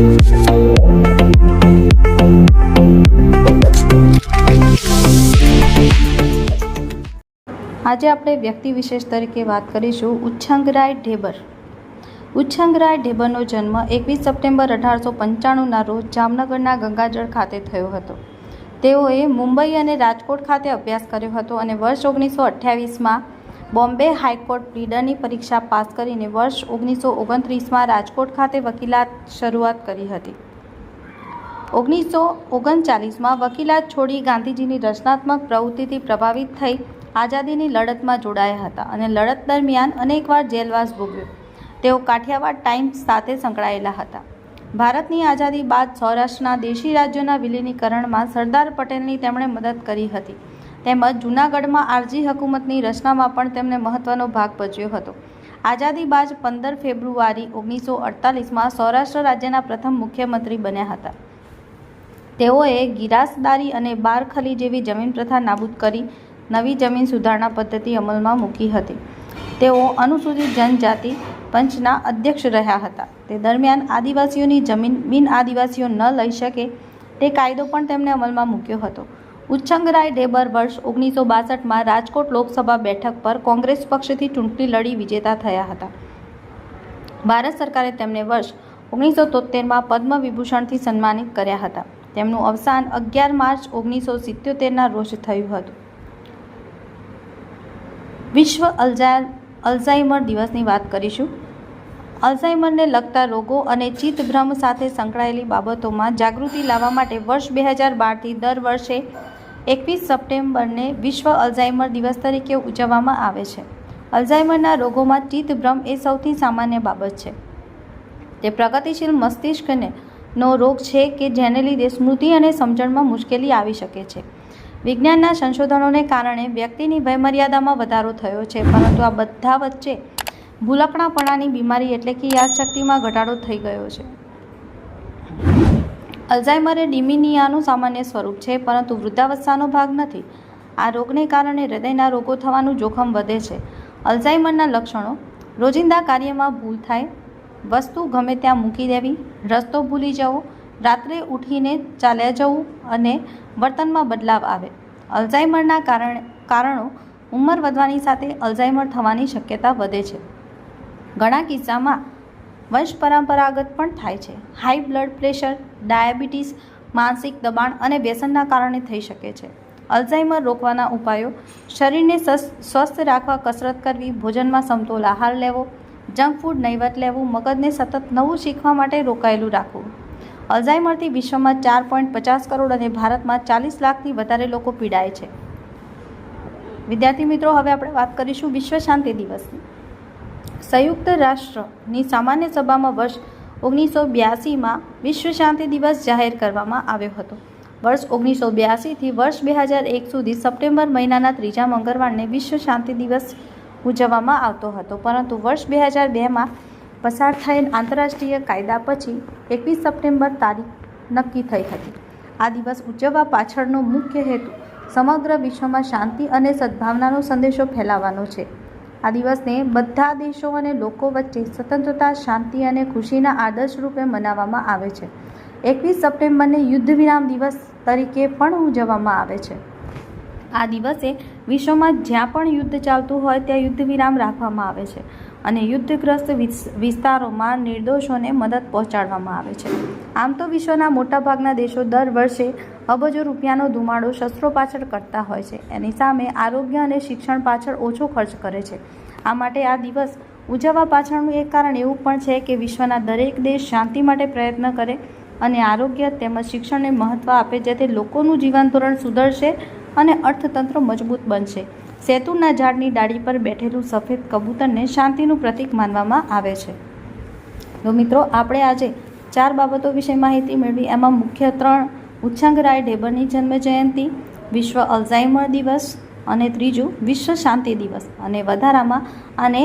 આજે આપણે વ્યક્તિ વિશેષ તરીકે વાત કરીશું ઉચ્છંગરાય ઢેબર. ઉચ્છંગરાય ઢેબરનો જન્મ એકવીસ સપ્ટેમ્બર અઢારસો પંચાણુંના રોજ જામનગરના ગંગાજળ ખાતે થયો હતો. તેઓએ મુંબઈ અને રાજકોટ ખાતે અભ્યાસ કર્યો હતો અને વર્ષ ઓગણીસો અઠ્યાવીસમાં બોમ્બે હાઈકોર્ટ પ્લીડરની પરીક્ષા પાસ કરીને વર્ષ ઓગણીસો ઓગણત્રીસમાં રાજકોટ ખાતે વકીલાત શરૂઆત કરી હતી. ઓગણીસો ઓગણચાલીસમાં વકીલાત છોડી ગાંધીજીની રચનાત્મક પ્રવૃત્તિથી પ્રભાવિત થઈ આઝાદીની લડતમાં જોડાયા હતા અને લડત દરમિયાન અનેકવાર જેલવાસ ભોગવ્યો. તેઓ કાઠિયાવાડ ટાઈમ્સ સાથે સંકળાયેલા હતા. ભારતની આઝાદી બાદ સૌરાષ્ટ્રના દેશી રાજ્યોના વિલીનીકરણમાં સરદાર પટેલની તેમણે મદદ કરી હતી. તેમજ જૂનાગઢમાં આરજી હકુમતની રચનામાં પણ તેમણે મહત્વનો ભાગ ભજવ્યો હતો. આઝાદી બાદ પંદર ફેબ્રુઆરી ઓગણીસો અડતાલીસમાં સૌરાષ્ટ્ર રાજ્યના પ્રથમ મુખ્યમંત્રી બન્યા હતા. તેઓએ ગિરાસદારી અને બારખલી જેવી જમીન પ્રથા નાબૂદ કરી નવી જમીન સુધારણા પદ્ધતિ અમલમાં મૂકી હતી. તેઓ અનુસૂચિત જનજાતિ પંચના અધ્યક્ષ રહ્યા હતા. તે દરમિયાન આદિવાસીઓની જમીન બિન આદિવાસીઓ ન લઈ શકે તે કાયદો પણ તેમણે અમલમાં મૂક્યો હતો. ઉચ્છંગરાય ડેબર વર્ષ ઓગણીસો બાસઠમાં રાજકોટ લોકસભા બેઠક પર કોંગ્રેસ પક્ષથી ચૂંટણી લડી વિજેતા થયા હતા. ભારત સરકારે તેમને વર્ષ ઓગણીસો તોતેરમાં પદ્મ વિભૂષણથી સન્માનિત કર્યા હતા. તેમનું અવસાન અગિયાર માર્ચ ઓગણીસો સિત્યોતેરના રોજ થયું હતું. વિશ્વ અલ્ઝા અલ્ઝાઇમર દિવસની વાત કરીશું. અલ્ઝાઇમરને લગતા રોગો અને ચિત્તભ્રમ સાથે સંકળાયેલી બાબતોમાં જાગૃતિ લાવવા માટે વર્ષ બે હજાર બારથી દર વર્ષે એકવીસ સપ્ટેમ્બરને વિશ્વ અલ્ઝાઇમર દિવસ તરીકે ઉજવવામાં આવે છે. અલ્ઝાઇમરના રોગોમાં ચિત્તભ્રમ એ સૌથી સામાન્ય બાબત છે. તે પ્રગતિશીલ મસ્તિષ્કને નો રોગ છે કે જેને લીધે સ્મૃતિ અને સમજણમાં મુશ્કેલી આવી શકે છે. વિજ્ઞાનના સંશોધનોને કારણે વ્યક્તિની વયમર્યાદામાં વધારો થયો છે, પરંતુ આ બધા વચ્ચે ભૂલકણાપણાની બીમારી એટલે કે યાદશક્તિમાં ઘટાડો થઈ ગયો છે. અલ્ઝાઇમર એ ડિમિનિયાનું સામાન્ય સ્વરૂપ છે, પરંતુ વૃદ્ધાવસ્થાનો ભાગ નથી. આ રોગને કારણે હૃદયના રોગો થવાનું જોખમ વધે છે. અલ્ઝાઇમરના લક્ષણો. રોજિંદા કાર્યમાં ભૂલ થાય, વસ્તુ ગમે ત્યાં મૂકી દેવી, રસ્તો ભૂલી જવો, રાત્રે ઉઠીને ચાલ્યા જવું અને વર્તનમાં બદલાવ આવે. અલ્ઝાઇમરના કારણે, કારણો. ઉંમર વધવાની સાથે અલ્ઝાઇમર થવાની શક્યતા વધે છે. ઘણા કિસ્સામાં વંશ પરંપરાગત પણ થાય છે. હાઈ બ્લડ પ્રેશર, ડાયાબિટીસ, માનસિક દબાણ અને વ્યસનના કારણે થઈ શકે છે. અલ્ઝાઇમર રોકવાના ઉપાયો, શરીરને સ્વસ્થ રાખવા કસરત કરવી, ભોજનમાં સમતોલ આહાર લેવો, જંક ફૂડ નહીવત લેવું, મગજને સતત નવું શીખવા માટે રોકાયેલું રાખવું. અલ્ઝાઇમરથી વિશ્વમાં ચાર પોઈન્ટ પચાસ કરોડ અને ભારતમાં ચાલીસ લાખથી વધારે લોકો પીડાય છે. વિદ્યાર્થી મિત્રો, હવે આપણે વાત કરીશું વિશ્વ શાંતિ દિવસની. સંયુક્ત રાષ્ટ્રની સામાન્ય સભામાં વર્ષ ઓગણીસો બ્યાસીમાં વિશ્વ શાંતિ દિવસ જાહેર કરવામાં આવ્યો હતો. વર્ષ ઓગણીસો બ્યાસીથી વર્ષ બે હજાર એક સુધી સપ્ટેમ્બર મહિનાના ત્રીજા મંગળવારને વિશ્વ શાંતિ દિવસ ઉજવવામાં આવતો હતો. પરંતુ વર્ષ બે હજાર બેમાં પસાર થયેલ આંતરરાષ્ટ્રીય કાયદા પછી એકવીસ સપ્ટેમ્બર તારીખ નક્કી થઈ હતી. આ દિવસ ઉજવવા પાછળનો મુખ્ય હેતુ સમગ્ર વિશ્વમાં શાંતિ અને સદ્ભાવનાનો સંદેશો ફેલાવવાનો છે. આ દિવસને બધા દેશો અને લોકો વચ્ચે સ્વતંત્રતા, શાંતિ અને ખુશીના આદર્શ રૂપે મનાવવામાં આવે છે. એકવીસ સપ્ટેમ્બરને યુદ્ધ વિરામ દિવસ તરીકે પણ ઉજવવામાં આવે છે. આ દિવસે વિશ્વમાં જ્યાં પણ યુદ્ધ ચાલતું હોય ત્યાં યુદ્ધ વિરામ રાખવામાં આવે છે. અને યુદ્ધગ્રસ્ત વિસ- વિસ્તારોમાં નિર્દોષોને મદદ પહોંચાડવામાં આવે છે. આમ તો વિશ્વના મોટાભાગના દેશો દર વર્ષે અબજો રૂપિયાનો ધુમાડો શસ્ત્રો પાછળ કરતા હોય છે. એની સામે આરોગ્ય અને શિક્ષણ પાછળ ઓછો ખર્ચ કરે છે. આ માટે આ દિવસ ઉજવવા પાછળનું એક કારણ એવું પણ છે કે વિશ્વના દરેક દેશ શાંતિ માટે પ્રયત્ન કરે અને આરોગ્ય તેમજ શિક્ષણને મહત્ત્વ આપે, જેથી લોકોનું જીવન ધોરણ સુધરશે અને અર્થતંત્ર મજબૂત બનશે. સેતુના ઝાડની ડાળી પર બેઠેલું સફેદ કબૂતરને શાંતિનું પ્રતીક માનવામાં આવે છે. તો મિત્રો, આપણે આજે ચાર બાબતો વિશે માહિતી મેળવી. એમાં મુખ્ય ત્રણ ઉચ્છંગરાય ઢેબરની જન્મ જયંતિ, વિશ્વ અલ્ઝાઇમર દિવસ અને ત્રીજું, વિશ્વ શાંતિ દિવસ. અને વધારામાં આને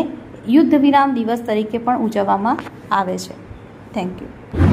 યુદ્ધ વિરામ દિવસ તરીકે પણ ઉજવવામાં આવે છે. Thank you